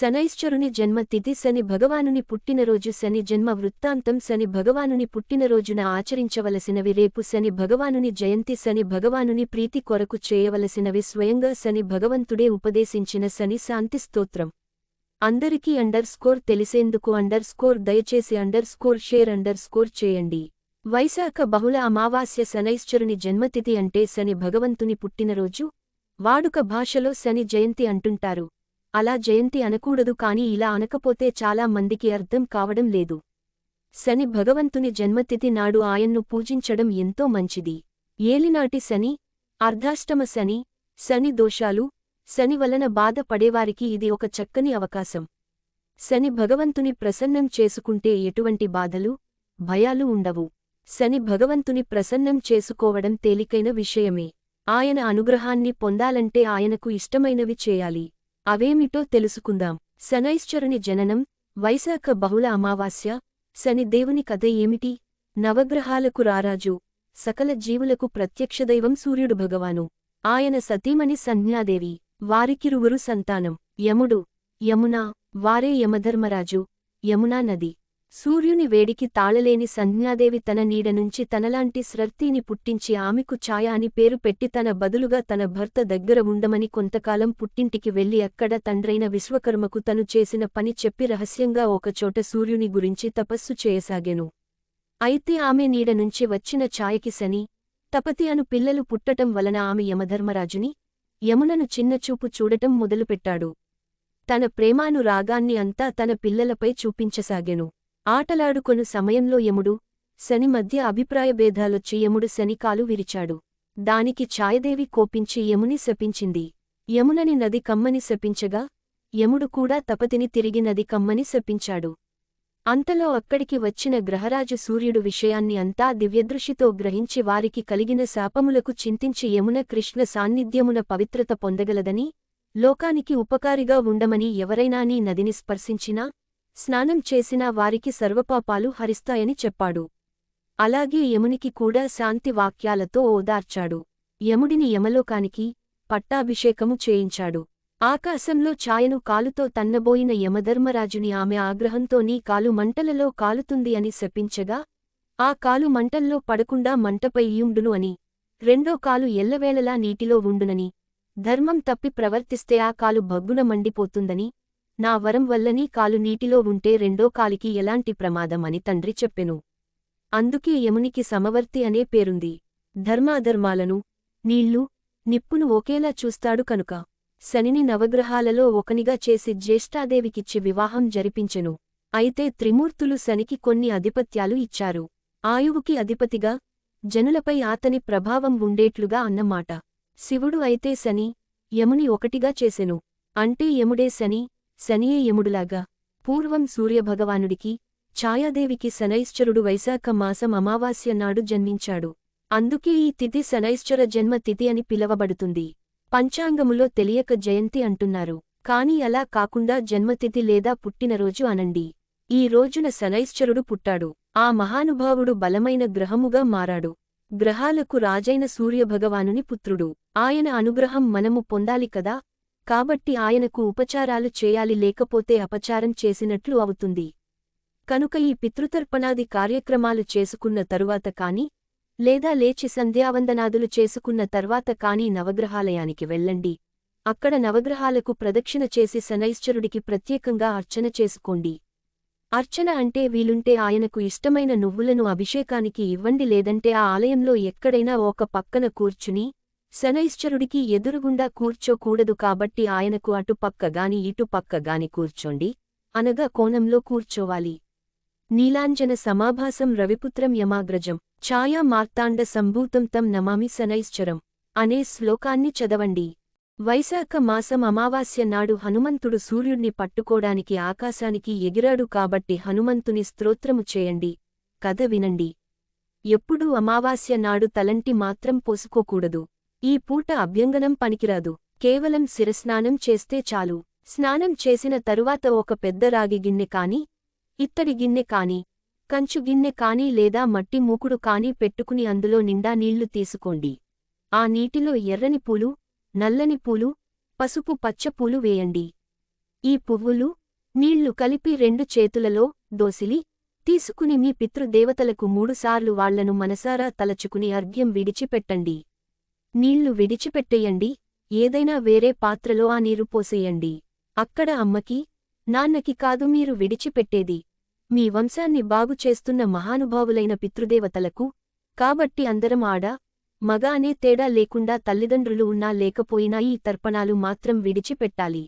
శనైశ్చరుని జన్మతిథి శని భగవానుని పుట్టినరోజు శని జన్మ వృత్తాంతం శని భగవానుని పుట్టినరోజున ఆచరించవలసినవి రేపు శని భగవానుని జయంతి శని భగవానుని ప్రీతి కొరకు చేయవలసినవి స్వయంగా శని భగవంతుడే ఉపదేశించిన శని శాంతి స్తోత్రం. అందరికీ అండర్ స్కోర్ తెలిసేందుకు అండర్ స్కోర్ దయచేసి underscore share underscore చేయండి. వైశాఖ బహుళ అమావాస్య శనైశ్చరుని జన్మతిథి అంటే శని భగవంతుని పుట్టినరోజు. వాడుక భాషలో శని జయంతి అంటుంటారు. అలా జయంతి అనకూడదు కాని ఇలా అనకపోతే చాలా మందికి అర్థం కావడం లేదు. శని భగవంతుని జన్మతిథి నాడు ఆయన్ను పూజించడం ఎంతో మంచిది. ఏలినాటి శని అర్ధాష్టమ శని శని దోషాలు శని వలన బాధ పడేవారికి ఇది ఒక చక్కని అవకాశం. శని భగవంతుని ప్రసన్నం చేసుకుంటే ఎటువంటి బాధలు భయాలు ఉండవు. శని భగవంతుని ప్రసన్నం చేసుకోవడం తేలికైన విషయమే. ఆయన అనుగ్రహాన్ని పొందాలంటే ఆయనకు ఇష్టమైనవి చేయాలి. అవేమిటో తెలుసుకుందాం. శనైశ్చరుని జననం వైశాఖ బహుళ అమావాస్య శని దేవుని కథ ఏమిటి? నవగ్రహాలకు రారాజు. సకల జీవులకు ప్రత్యక్షదైవం సూర్యుడు భగవాను. ఆయన సతీమణి సంజ్ఞాదేవి. వారికిరువురు సంతానం. యముడు. యమునా. వారే యమధర్మరాజు. యమునా నది. సూర్యుని వేడికి తాళలేని సంజ్ఞాదేవి తన నీడ నుంచి తనలాంటి స్రర్తీని పుట్టించి ఆమెకు ఛాయ అని పేరు పెట్టి తన బదులుగా తన భర్త దగ్గర ఉండమని కొంతకాలం పుట్టింటికి వెళ్ళి అక్కడ తండ్రైన విశ్వకర్మకు తను చేసిన పని చెప్పి రహస్యంగా ఒకచోట సూర్యుని గురించి తపస్సు చేయసాగెను. అయితే ఆమె నీడ నుంచి వచ్చిన ఛాయకి శని తపతి అను పిల్లలు పుట్టటం వలన ఆమె యమధర్మరాజుని యమునను చిన్నచూపు చూడటం మొదలుపెట్టాడు. తన ప్రేమానురాగాన్ని అంతా తన పిల్లలపై చూపించసాగెను. ఆటలాడుకొను సమయంలో యముడు శని మధ్య అభిప్రాయభేదాలొచ్చి యముడు శనికాలు విరిచాడు. దానికి ఛాయదేవి కోపించి యముని శపించింది. యమునని నది కమ్మని శపించగా యముడు కూడా తపతిని తిరిగి నది కమ్మని శపించాడు. అంతలో అక్కడికి వచ్చిన గ్రహరాజు సూర్యుడు విషయాన్ని అంతా దివ్యదృష్టితో గ్రహించి వారికి కలిగిన శాపములకు చింతించి యమున కృష్ణ సాన్నిధ్యమున పవిత్రత పొందగలదని లోకానికి ఉపకారిగా ఉండమని ఎవరైనా నీ నదిని స్పర్శించినా స్నానం చేసినా వారికి సర్వపాపాలు హరిస్తాయని చెప్పాడు. అలాగే యమునికి కూడా శాంతి వాక్యాలతో ఓదార్చాడు. యముడిని యమలోకానికి పట్టాభిషేకము చేయించాడు. ఆకాశంలో ఛాయను కాలుతో తన్నబోయిన యమధర్మరాజుని ఆమె ఆగ్రహంతో నీ కాలు మంటలలో కాలుతుంది అని శపించగా ఆ కాలు మంటల్లో పడకుండా మంటపై యుండును అని రెండో కాలు ఎల్లవేళలా నీటిలో ఉండునని ధర్మం తప్పి ప్రవర్తిస్తే ఆ కాలు భగ్గున మండిపోతుందని నా వరం వల్లనీ కాలు నీటిలో ఉంటే రెండో కాలికి ఎలాంటి ప్రమాదం అని తండ్రి చెప్పెను. అందుకే యమునికి సమవర్తి అనే పేరుంది. ధర్మాధర్మాలను నీళ్ళు నిప్పును ఒకేలా చూస్తాడు కనుక శనిని నవగ్రహాలలో ఒకనిగా చేసి జ్యేష్ఠాదేవికిచ్చి వివాహం జరిపించెను. అయితే త్రిమూర్తులు శనికి కొన్ని అధిపత్యాలు ఇచ్చారు. ఆయువుకి అధిపతిగా జనులపై ఆతని ప్రభావం ఉండేట్లుగా అన్నమాట. శివుడు అయితే శని యముని ఒకటిగా చేసెను. అంటే యముడే శని శనియే యముడులాగా పూర్వం సూర్యభగవానుడికి ఛాయాదేవికి శనైశ్చరుడు వైశాఖ మాసం అమావాస్య నాడు జన్మించాడు. అందుకే ఈ తిథి శనైశ్చర జన్మ తిథి అని పిలవబడుతుంది. పంచాంగములో తెలియక జయంతి అంటున్నారు. కాని అలా కాకుండా జన్మతిథి లేదా పుట్టినరోజు అనండి. ఈ రోజున శనైశ్చరుడు పుట్టాడు. ఆ మహానుభావుడు బలమైన గ్రహముగా మారాడు. గ్రహాలకు రాజైన సూర్యభగవానుని పుత్రుడు. ఆయన అనుగ్రహం మనము పొందాలి కదా? కాబట్టి ఆయనకు ఉపచారాలు చేయాలి లేకపోతే అపచారం చేసినట్లు అవుతుంది. కనుక ఈ పితృతర్పణాది కార్యక్రమాలు చేసుకున్న తరువాత కాని లేదా లేచి సంధ్యావందనాదులు చేసుకున్న తర్వాత కాని నవగ్రహాలయానికి వెళ్ళండి. అక్కడ నవగ్రహాలకు ప్రదక్షిణ చేసి శనైశ్చరుడికి ప్రత్యేకంగా అర్చన చేసుకోండి. అర్చన అంటే వీలుంటే ఆయనకు ఇష్టమైన నువ్వులను అభిషేకానికి ఇవ్వండి లేదంటే ఆ ఆలయంలో ఎక్కడైనా ఒక పక్కన కూర్చుని శనైశ్చరుడికి ఎదురుగుండా కూర్చోకూడదు కాబట్టి ఆయనకు అటుపక్కగాని ఇటుపక్కగాని కూర్చోండి అనగా కోణంలో కూర్చోవాలి. నీలాంజన సమాభాసం రవిపుత్రం యమాగ్రజం ఛాయా మార్తాండ సంభూతం తం నమామి శనైశ్చరం అనే శ్లోకాన్ని చదవండి. వైశాఖ మాసం అమావాస్య నాడు హనుమంతుడు సూర్యుణ్ణి పట్టుకోడానికి ఆకాశానికి ఎగిరాడు కాబట్టి హనుమంతుని స్తోత్రము చేయండి. కథ వినండి. ఎప్పుడూ అమావాస్య నాడు తలంటి మాత్రం పోసుకోకూడదు. ఈ పూట అభ్యంగనం పనికిరాదు. కేవలం శిరస్నానం చేస్తే చాలు. స్నానం చేసిన తరువాత ఒక పెద్ద రాగి గిన్నె కాని ఇత్తడి గిన్నె కాని కంచు గిన్నె కాని లేదా మట్టి మూకుడు కాని పెట్టుకుని అందులో నిండా నీళ్ళు తీసుకోండి. ఆ నీటిలో ఎర్రని పూలు నల్లని పూలు పసుపు పచ్చ పూలు వేయండి. ఈ పువ్వులు నీళ్ళు కలిపి రెండు చేతులలో దోసిలి తీసుకుని మీ పితృదేవతలకు మూడుసార్లు వాళ్ళను మనసారా తలచుకుని అర్ఘ్యం విడిచిపెట్టండి. నీళ్ళు విడిచిపెట్టేయండి ఏదైనా వేరే పాత్రలో ఆ నీరు పోసేయండి. అక్కడ అమ్మకి నాన్నకి కాదు మీరు విడిచిపెట్టేది. మీ వంశాన్ని బాగుచేస్తున్న మహానుభావులైన పితృదేవతలకు కాబట్టి అందరం ఆడ మగ అనే తేడా లేకుండా తల్లిదండ్రులు ఉన్నా లేకపోయినా ఈ తర్పణాలు మాత్రం విడిచిపెట్టాలి.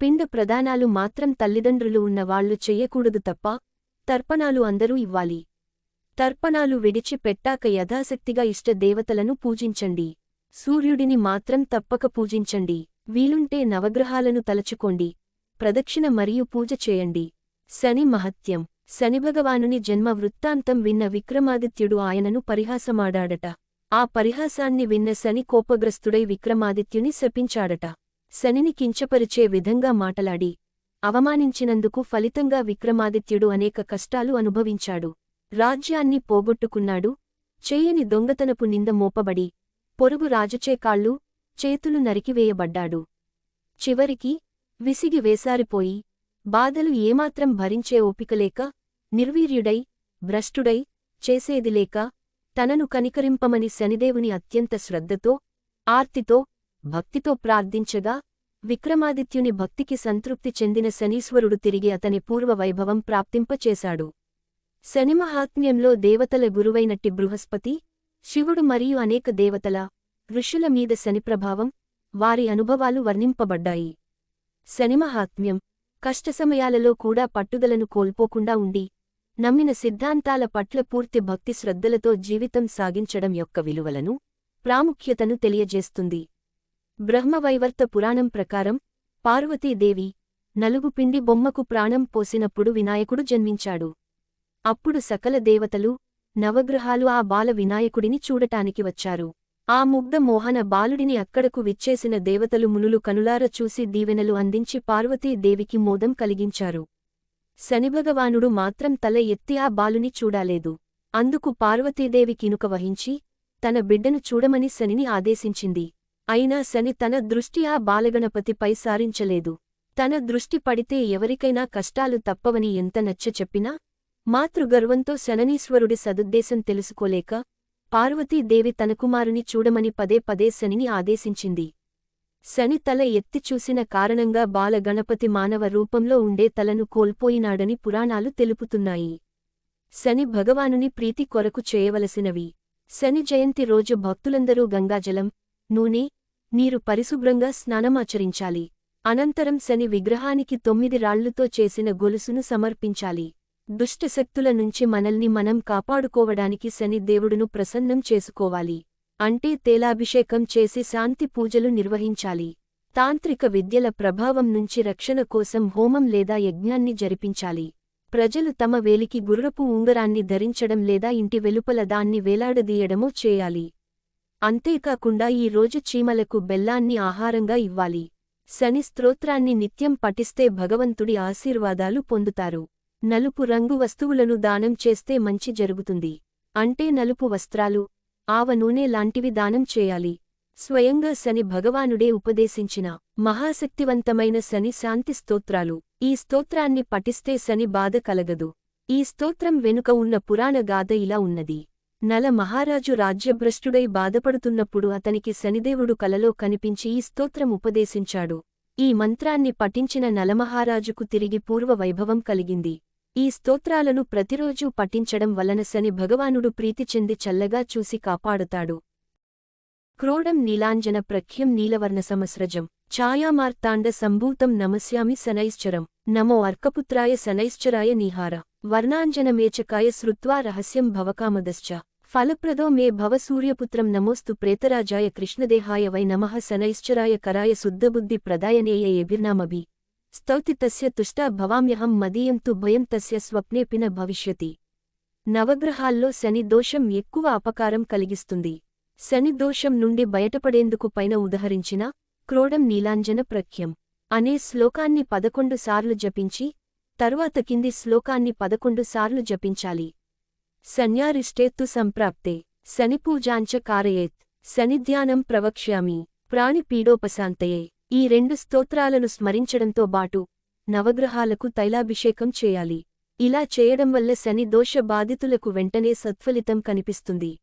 పిండ ప్రదానాలు మాత్రం తల్లిదండ్రులు ఉన్నవాళ్ళు చెయ్యకూడదు తప్ప తర్పణాలు అందరూ ఇవ్వాలి. తర్పణాలు విడిచిపెట్టాక యథాశక్తిగా ఇష్టదేవతలను పూజించండి. సూర్యుడిని మాత్రం తప్పక పూజించండి. వీలుంటే నవగ్రహాలను తలచుకోండి. ప్రదక్షిణ మరియు పూజ చేయండి. శని మహత్యం. శనిభగవానుని జన్మ వృత్తాంతం విన్న విక్రమాదిత్యుడు ఆయనను పరిహాసమాడాడట. ఆ పరిహాసాన్ని విన్న శని కోపగ్రస్తుడై విక్రమాదిత్యుని శపించాడట. శనిని కించపరిచే విధంగా మాటలాడి అవమానించినందుకు ఫలితంగా విక్రమాదిత్యుడు అనేక కష్టాలు అనుభవించాడు. రాజ్యాన్ని పోగొట్టుకున్నాడు. చేయని దొంగతనపు నింద మోపబడి పొరుగు రాజుచే కాళ్ళు చేతులు నరికివేయబడ్డాడు. చివరికి విసిగి వేసారిపోయి బాధలు ఏమాత్రం భరించే ఓపికలేక నిర్వీర్యుడై భ్రష్టుడై చేసేదిలేక తనను కనికరింపమని శనిదేవుని అత్యంత శ్రద్ధతో ఆర్తితో భక్తితో ప్రార్థించగా విక్రమాదిత్యుని భక్తికి సంతృప్తి చెందిన శనీశ్వరుడు తిరిగి అతని పూర్వ వైభవం ప్రాప్తింపచేశాడు. శనిమహాత్మ్యంలో దేవతల గురువైనట్టి బృహస్పతి శివుడు మరియు అనేక దేవతల ఋషుల మీద శని ప్రభావం వారి అనుభవాలు వర్ణింపబడ్డాయి. శనిమహాత్మ్యం కష్టసమయాలలో కూడా పట్టుదలను కోల్పోకుండా ఉండి నమ్మిన సిద్ధాంతాల పట్ల పూర్తి భక్తి శ్రద్ధలతో జీవితం సాగించడం యొక్క విలువలను ప్రాముఖ్యతను తెలియజేస్తుంది. బ్రహ్మవైవర్త పురాణం ప్రకారం పార్వతీదేవి నలుగు పిండి బొమ్మకు ప్రాణం పోసినప్పుడు వినాయకుడు జన్మించాడు. అప్పుడు సకల దేవతలు నవగ్రహాలు ఆ బాల వినాయకుడిని చూడటానికి వచ్చారు. ఆ ముగ్ధ మోహన బాలుడిని అక్కడకు విచ్చేసిన దేవతలు మునులు కనులార చూసి దీవెనలు అందించి పార్వతీదేవికి మోదం కలిగించారు. శనిభగవానుడు మాత్రం తల ఎత్తి ఆ బాలుని చూడాలేదు. అందుకు పార్వతీదేవి కినుక వహించి తన బిడ్డను చూడమని శనిని ఆదేశించింది. అయినా శని తన దృష్టి ఆ బాలగణపతిపై సారించలేదు. తన దృష్టి పడితే ఎవరికైనా కష్టాలు తప్పవని ఎంత నచ్చ చెప్పినా మాతృగర్వంతో శననీశ్వరుడి సదుద్దేశం తెలుసుకోలేక పార్వతీదేవి తన కుమారుని చూడమని పదే పదే శనిని ఆదేశించింది. శని తల ఎత్తి చూసిన కారణంగా బాలగణపతి మానవ రూపంలో ఉండే తలను కోల్పోయినాడని పురాణాలు తెలుపుతున్నాయి. శని భగవానుని ప్రీతి కొరకు చేయవలసినవి. శని జయంతి రోజు భక్తులందరూ గంగాజలం నూనె నీరు పరిశుభ్రంగా స్నానమాచరించాలి. అనంతరం శని విగ్రహానికి తొమ్మిది రాళ్ళుతో చేసిన గొలుసును సమర్పించాలి. దుష్టశక్తుల నుంచి మనల్ని మనం కాపాడుకోవడానికి శని దేవుడును ప్రసన్నం చేసుకోవాలి. అంటే తేలాభిషేకం చేసి శాంతి పూజలు నిర్వహించాలి. తాంత్రిక విద్యల ప్రభావం నుంచి రక్షణ కోసం హోమం లేదా యజ్ఞాన్ని జరిపించాలి. ప్రజలు తమ వేలికి గుర్రపు ఉంగరాన్ని ధరించడం లేదా ఇంటి వెలుపల దాన్ని వేలాడదీయడమో చేయాలి. అంతేకాకుండా ఈ రోజు చీమలకు బెల్లాన్ని ఆహారంగా ఇవ్వాలి. శని స్తోత్రాన్ని నిత్యం పఠిస్తే భగవంతుడి ఆశీర్వాదాలు పొందుతారు. నలుపు రంగు వస్తువులను దానం చేస్తే మంచి జరుగుతుంది. అంటే నలుపు వస్త్రాలు ఆవ నూనె లాంటివి దానం చేయాలి. స్వయంగా శని భగవానుడే ఉపదేశించిన మహాశక్తివంతమైన శని శాంతి స్తోత్రాలు. ఈ స్తోత్రాన్ని పఠిస్తే శని బాధ కలగదు. ఈ స్తోత్రం వెనుక ఉన్న పురాణ గాథ ఇలా ఉన్నది. నల మహారాజు రాజ్యభ్రష్టుడై బాధపడుతున్నప్పుడు అతనికి శనిదేవుడు కలలో కనిపించి ఈ స్తోత్రం ఉపదేశించాడు. ఈ మంత్రాన్ని పఠించిన నలమహారాజుకు తిరిగి పూర్వ వైభవం కలిగింది. ఈ స్తోత్రాలను ప్రతిరోజూ పఠించడం వలన శని భగవానుడు ప్రీతి చెంది చల్లగా చూసి కాపాడుతాడు. క్రోడం నీలాంజన ప్రఖ్యం నీలవర్ణ సమస్రజం. ఛాయామార్తాండ సంభూతం నమస్యామి శనైశ్చరం. నమో అర్కపుత్రాయ శనైశ్చరాయ నిహార. వర్ణాంజనమేచకాయ శ్రుత్వా రహస్యం భవకామదశ్చ. ఫలప్రదో మే భవ సూర్యపుత్రం నమోస్తు ప్రేతరాజాయ కృష్ణదేహాయ వై నమః శనైశ్చరాయ కరాయ శుద్ధబుద్ధి ప్రదాయనేయ ఎభిర్నామభి స్తౌతి తస్య తుష్ట భవామ్యహం మదీయం తు భయం తస్య స్వప్నేపిన భవిష్యతి. నవగ్రహాల్లో శని దోషం ఎక్కువ అపకారం కలిగిస్తుంది. శని దోషం నుండి బయటపడేందుకు పైన ఉదహరించిన క్రోడం నీలాంజన ప్రఖ్యం. అనే శ్లోకాన్ని పదకొండు సార్లు జపించి తరువాత కింది శ్లోకాన్ని పదకొండు సార్లు జపించాలి. సన్యారిష్టేత్తు సంప్రాప్తే. శనిపూజాంచ కారయేత్. శనిధ్యానం ప్రవక్ష్యామి. ప్రాణిపీడోపశాంతయే ఈ రెండు స్తోత్రాలను స్మరించడంతో బాటు నవగ్రహాలకు తైలాభిషేకం చేయాలి. ఇలా చేయడం వల్ల శని దోష బాధితులకు వెంటనే సత్ఫలితం కనిపిస్తుంది.